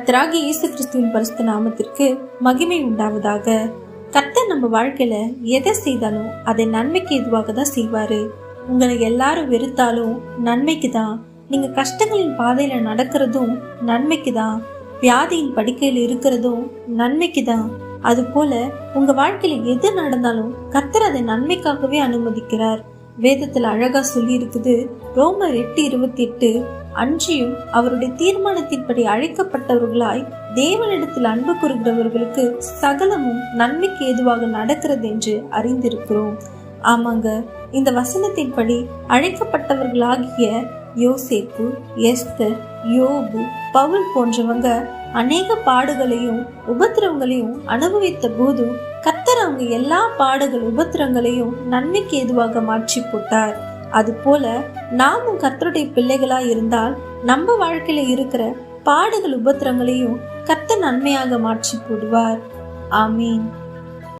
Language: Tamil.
கர்த்தராகி இயேசு கிறிஸ்துவின் பரிசுத்த நாமத்திற்கு மகிமை உண்டாவதாக. கர்த்தர் நம்ம வாழ்க்கையில எதை செய்தாலும் அதை நன்மைக்கு எதுவாக தான் செய்வாரு. உங்களை எல்லாரும் வெறுத்தாலும் நன்மைக்கு தான் நீங்க கஷ்டங்களின் பாதையில நடக்கிறதும் நன்மைக்கு தான் வியாதியின் படுக்கையில் இருக்கிறதும் நன்மைக்கு தான். அது போல உங்க வாழ்க்கையில எது நடந்தாலும் கர்த்தர் அதை நன்மைக்காகவே அனுமதிக்கிறார். வேதத்துல அழகா சொல்லி இருக்குது ரோமர் எட்டு இருபத்தி எட்டு அன்றியும் அவருடைய தீர்மானத்தின்படி அழைக்கப்பட்டவர்களாய் தேவனிடத்தில் அன்பு கூறுகிறவர்களுக்கு சகலமும் நன்மைக்கு ஏதுவாக நடக்கிறது என்று அறிந்திருக்கிறோம். ஆமாங்க இந்த வசனத்தின்படி அழைக்கப்பட்டவர்களாகிய யோசேப்பு எஸ்தர் யோபு பவுல் போன்றவங்க அநேக பாடுகளையும் உபத்திரவங்களையும் அனுபவித்த போதும் கத்தர் அவங்க எல்லா பாடுகள் உபத்திரங்களையும் நன்மைக்கு ஏதுவாக மாற்றி போட்டார். அதுபோல நாமும் கத்தருடைய பிள்ளைகளா இருந்தால் நம்ம வாழ்க்கையில இருக்கிற பாடுகள் உபத்திரங்களையும் கத்த நன்மையாக மாற்றி போடுவார். ஆமீன்.